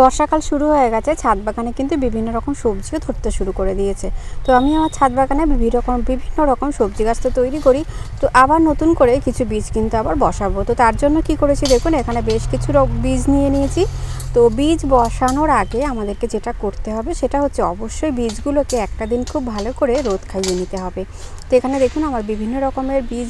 বর্ষাকাল শুরু হয়ে গেছে, ছাদ বাগানে কিন্তু বিভিন্ন রকম সবজিও ধরতে শুরু করে দিয়েছে। তো আমি আমার ছাদ বাগানে বিভিন্ন রকম বিভিন্ন রকম সবজি গাছ তো তৈরি করি। তো আবার নতুন করে কিছু বীজ কিন্তু আবার বসাবো। তো তার জন্য কি করেছি দেখুন, এখানে বেশ কিছু বীজ নিয়ে নিয়েছি। তো বীজ বসানোর আগে আমাদেরকে যেটা করতে হবে সেটা হচ্ছে অবশ্যই বীজগুলোকে একটা দিন খুব ভালো করে রোদ খাইয়ে নিতে হবে। তো এখানে দেখুন আমার বিভিন্ন রকমের বীজ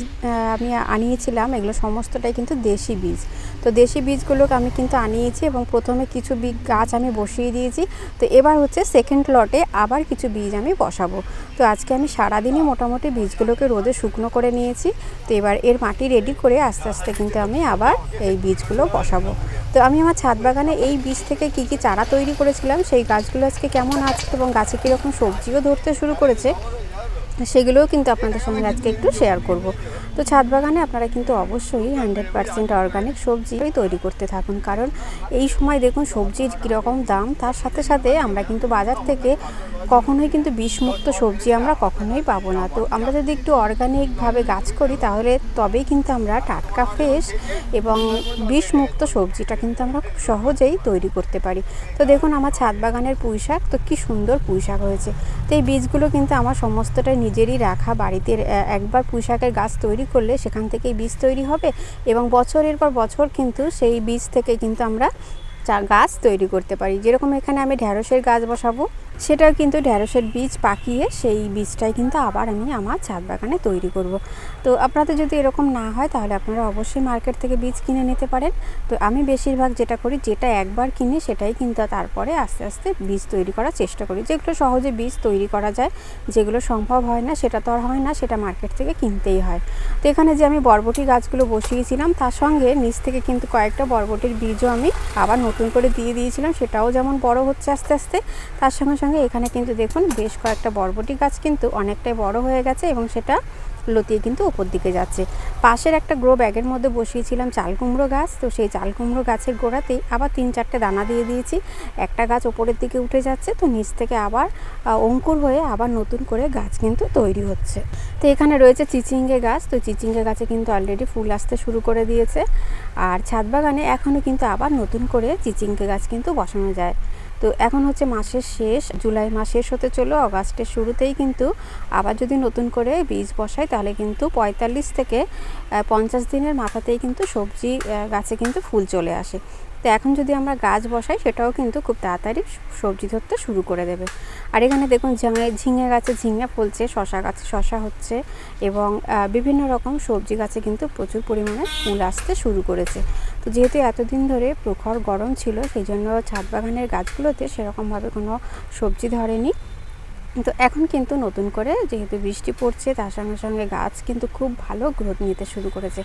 আমি আনিয়েছিলাম। এগুলো সমস্তটাই কিন্তু দেশি বীজ। তো দেশি বীজগুলোকে আমি কিন্তু আনিয়েছি এবং প্রথমে কিছু গাছ আমি বসিয়ে দিয়েছি। তো এবার হচ্ছে সেকেন্ড লটে আবার কিছু বীজ আমি বসাবো। তো আজকে আমি সারাদিনই মোটামুটি বীজগুলোকে রোদে শুকনো করে নিয়েছি। তো এবার এর মাটি রেডি করে আস্তে আস্তে কিন্তু আমি আবার এই বীজগুলো বসাবো। তো আমি আমার ছাদ বাগানে এই বীজ থেকে কি কি চারা তৈরি করেছিলাম, সেই গাছগুলো আজকে কেমন আছে এবং গাছে কীরকম সবজিও ধরতে শুরু করেছে, সেগুলোও কিন্তু আপনাদের সঙ্গে আজকে একটু শেয়ার করব। তো ছাদ বাগানে আপনারা কিন্তু অবশ্যই হান্ড্রেড পারসেন্ট অর্গানিক সবজি তৈরি করতে থাকুন। কারণ এই সময় দেখুন সবজির কীরকম দাম, তার সাথে সাথে আমরা কিন্তু বাজার থেকে কখনোই কিন্তু বিষমুক্ত সবজি আমরা কখনোই পাবো না। তো আমরা যদি একটু অর্গানিকভাবে গাছ করি, তাহলে তবেই কিন্তু আমরা টাটকা, ফ্রেশ এবং বিষমুক্ত সবজিটা কিন্তু আমরা খুব সহজেই তৈরি করতে পারি। তো দেখুন আমার ছাদ বাগানের পুঁই শাক তো কী সুন্দর পুঁই শাক হয়েছে। তো এই বীজগুলো কিন্তু আমার সমস্তটাই নিজেরই রাখা, বাড়িতে একবার পুঁই শাকের গাছ তৈরি করলে সেখান থেকেই বীজ তৈরি হবে এবং বছরের পর বছর কিন্তু সেই বীজ থেকে কিন্তু আমরা চা, গাছ তৈরি করতে পারি। যেরকম এখানে আমি ঢ্যাঁড়সের গাছ বসাবো সেটাও কিন্তু ঢ্যাঁড়সের বীজ পাকিয়ে সেই বীজটাই কিন্তু আবার আমি আমার ছাদ বাগানে তৈরি করব। তো আপনাদের যদি এরকম না হয় তাহলে আপনারা অবশ্যই মার্কেট থেকে বীজ কিনে নিতে পারেন। তো আমি বেশিরভাগ যেটা করি, যেটা একবার কিনি সেটাই কিন্তু তারপরে আস্তে আস্তে বীজ তৈরি করার চেষ্টা করি। যেগুলো সহজে বীজ তৈরি করা যায়, যেগুলো সম্ভব হয় না, সেটা তো আর হয় না, সেটা মার্কেট থেকে কিনতেই হয়। তো এখানে যে আমি বরবটি গাছগুলো বসিয়েছিলাম, তার সঙ্গে নিচ থেকে কিন্তু কয়েকটা বরবটির বীজও আমি আবার নতুন করে দিয়ে দিয়েছিলাম, সেটাও যেমন বড় হচ্ছে আস্তে আস্তে, তার সঙ্গে সঙ্গে এখানে কিন্তু দেখুন বেশ কয়েকটা বরবটি গাছ কিন্তু অনেকটাই বড় হয়ে গেছে এবং সেটা লতিয়ে কিন্তু ওপর দিকে যাচ্ছে। পাশের একটা গ্রো ব্যাগের মধ্যে বসিয়েছিলাম চাল কুমড়ো গাছ। তো সেই চাল কুমড়ো গাছের গোড়াতেই আবার তিন চারটে দানা দিয়ে দিয়েছি। একটা গাছ ওপরের দিকে উঠে যাচ্ছে, তো নিচ থেকে আবার অঙ্কুর হয়ে আবার নতুন করে গাছ কিন্তু তৈরি হচ্ছে। তো এখানে রয়েছে চিচিঙ্গে গাছ। তো চিচিঙ্গে গাছে কিন্তু অলরেডি ফুল আসতে শুরু করে দিয়েছে। আর ছাদ বাগানে এখনও কিন্তু আবার নতুন করে চিচিঙ্গে গাছ কিন্তু বসানো যায়। তো এখন হচ্ছে মাসের শেষ, জুলাই মাস শেষ হতে চলো অগাস্টের শুরুতেই কিন্তু আবার যদি নতুন করে বীজ বসাই তাহলে কিন্তু পঁয়তাল্লিশ থেকে পঞ্চাশ দিনের মাথাতেই কিন্তু সবজি গাছে কিন্তু ফুল চলে আসে। তো এখন যদি আমরা গাছ বসাই, সেটাও কিন্তু খুব তাড়াতাড়ি সবজি ধরতে শুরু করে দেবে। আর এখানে দেখুন ঝিঙে ঝিঙে গাছে ঝিঙে ফলছে শশা গাছে শশা হচ্ছে এবং বিভিন্ন রকম সবজি গাছে কিন্তু প্রচুর পরিমাণে ফুল আসতে শুরু করেছে। তো যেহেতু এতদিন ধরে প্রখর গরম ছিল, সেই জন্য ছাদ বাগানের গাছগুলোতে সেরকমভাবে কোনো সবজি ধরেনি। তো এখন কিন্তু নতুন করে যেহেতু বৃষ্টি পড়ছে, তার সঙ্গে সঙ্গে গাছ কিন্তু খুব ভালো গ্রোথ নিতে শুরু করেছে।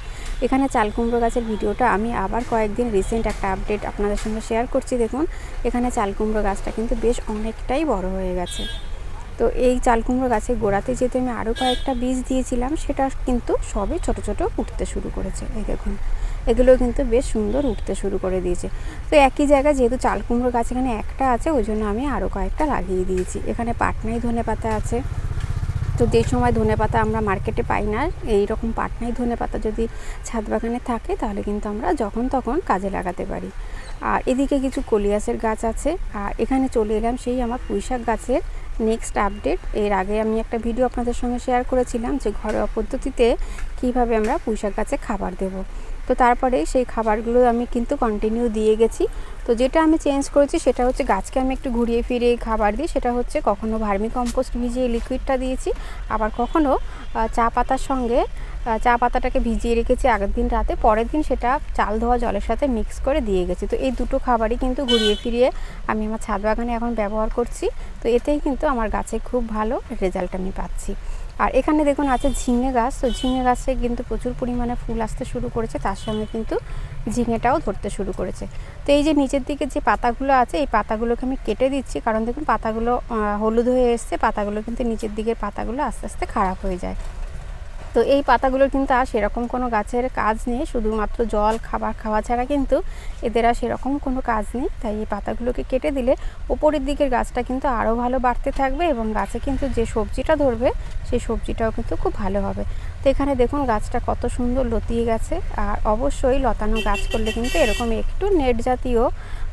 এখানে চালকুমড়ো গাছের ভিডিওটা আমি আবার কয়েকদিন রিসেন্ট একটা আপডেট আপনাদের সঙ্গে শেয়ার করছি। দেখুন, এখানে চালকুমড়ো গাছটা কিন্তু বেশ অনেকটাই বড় হয়ে গেছে। তো এই চাল কুমড়ো গাছের গোড়াতে যেহেতু আমি আরও কয়েকটা বীজ দিয়েছিলাম, সেটা কিন্তু সবে ছোট ছোট উঠতে শুরু করেছে। এই দেখুন এগুলো কিন্তু বেশ সুন্দর উঠতে শুরু করে দিয়েছে। তো একই জায়গায় যেহেতু চাল কুমড়ো গাছ এখানে একটা আছে, ওই জন্য আমি আরও কয়েকটা লাগিয়ে দিয়েছি। এখানে পাটনাই ধনে পাতা আছে তো যে সময় ধনে পাতা আমরা মার্কেটে পাই না, এই রকম পাটনাই ধনে পাতা যদি ছাদ বাগানে থাকে, তাহলে কিন্তু আমরা যখন তখন কাজে লাগাতে পারি। আর এদিকে কিছু কলিয়াসের গাছ আছে, আর এখানে চলে এলাম সেই আমার পুঁইশাক গাছের নেক্সট আপডেট এর আগে আমি একটা ভিডিও আপনাদের সঙ্গে শেয়ার করেছিলাম যে ঘরোয়া পদ্ধতিতে কীভাবে আমরা পুঁইশাক গাছে খাবার দেব। তো তারপরে সেই খাবারগুলো আমি কিন্তু কন্টিনিউ দিয়ে গেছি। তো যেটা আমি চেঞ্জ করেছি সেটা হচ্ছে গাছকে আমি একটু ঘুরিয়ে ফিরিয়ে খাবার দিই, সেটা হচ্ছে কখনো ভার্মি কম্পোস্ট ভিজিয়ে লিকুইডটা দিয়েছি, আবার কখনো চা পাতার সঙ্গে চা পাতাটাকে ভিজিয়ে রেখেছি আগের দিন রাতে, পরের দিন সেটা চাল ধোয়া জলের সাথে মিক্স করে দিয়ে গেছি। তো এই দুটো খাবারই কিন্তু ঘুরিয়ে ফিরিয়ে আমি আমার ছাদ বাগানে এখন ব্যবহার করছি। তো এতেই কিন্তু আমার গাছে খুব ভালো রেজাল্ট আমি পাচ্ছি। আর এখানে দেখুন আছে ঝিঙে গাছ। তো ঝিঙে গাছে কিন্তু প্রচুর পরিমাণে ফুল আসতে শুরু করেছে। তার সঙ্গে কিন্তু ঝিঙেটাও ধরতে শুরু করেছে। তো এই যে নিচের দিকে যে পাতাগুলো আছে, এই পাতাগুলোকে আমি কেটে দিচ্ছি। কারণ দেখুন, পাতাগুলো হলুদ হয়ে এসছে। পাতাগুলো কিন্তু নিচের দিকের পাতাগুলো আস্তে আস্তে খারাপ হয়ে যায়। তো এই পাতাগুলোর কিন্তু আর সেরকম কোনো গাছের কাজ নেই, শুধুমাত্র জল, খাবার খাওয়া ছাড়া কিন্তু এদের আর সেরকম কোনো কাজ নেই। তাই এই পাতাগুলোকে কেটে দিলে ওপরের দিকের গাছটা কিন্তু আরও ভালো বাড়তে থাকবে এবং গাছে কিন্তু যে সবজিটা ধরবে, সেই সবজিটাও কিন্তু খুব ভালো হবে। তো এখানে দেখুন গাছটা কত সুন্দর লতিয়ে গেছে। আর অবশ্যই লতানো গাছ করলে কিন্তু এরকম একটু নেট জাতীয়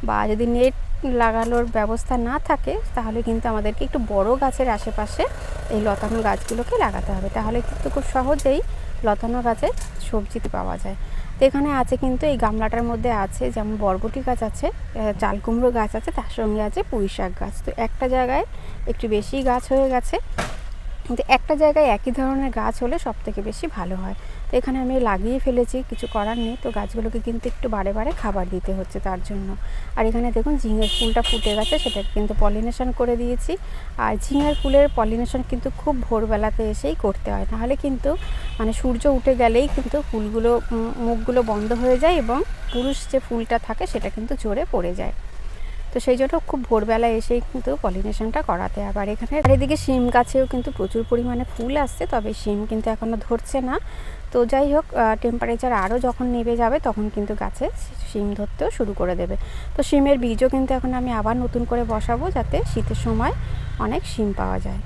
বা যদি নেট লাগানোর ব্যবস্থা না থাকে তাহলে কিন্তু আমাদেরকে একটু বড় গাছের আশেপাশে এই লতানো গাছগুলোকে লাগাতে হবে। তাহলে কিন্তু খুব সহজেই লতানো গাছের সবজি পাওয়া যায়। তো এখানে আছে কিন্তু এই গামলাটার মধ্যে আছে যেমন বরবটি গাছ আছে আহ, চাল কুমড়ো গাছ আছে তার সঙ্গে আছে পুঁই শাক গাছ। তো একটা জায়গায় একটু বেশি গাছ হয়ে গেছে কিন্তু একটা জায়গায় একই ধরনের গাছ হলে সব থেকে বেশি ভালো হয়। তো এখানে আমি লাগিয়ে ফেলেছি, কিছু করার নেই। তো গাছগুলোকে কিন্তু একটু বারে বারে খাবার দিতে হচ্ছে তার জন্য। আর এখানে দেখুন ঝিঙের ফুলটা ফুটে গেছে সেটাকে কিন্তু পলিনেশন করে দিয়েছি। আর ঝিঙের ফুলের পলিনেশন কিন্তু খুব ভোরবেলাতে এসেই করতে হয়। নাহলে কিন্তু মানে সূর্য উঠে গেলেই কিন্তু ফুলগুলো মুখগুলো বন্ধ হয়ে যায় এবং পুরুষ যে ফুলটা থাকে সেটা কিন্তু ঝরে পড়ে যায়। তো সেই জন্য খুব ভোরবেলা এসেই কিন্তু পলিনেশনটা করাতে। আবার এখানে এদিকে শিম গাছেও কিন্তু প্রচুর পরিমাণে ফুল আসছে, তবে শিম কিন্তু এখনও ধরছে না। তো যাই হোক টেম্পারেচার আরও যখন নেবে যাবে তখন কিন্তু গাছে শিম ধরতেও শুরু করে দেবে। তো শিমের বীজও কিন্তু এখন আমি আবার নতুন করে বসাবো যাতে শীতের সময় অনেক শিম পাওয়া যায়।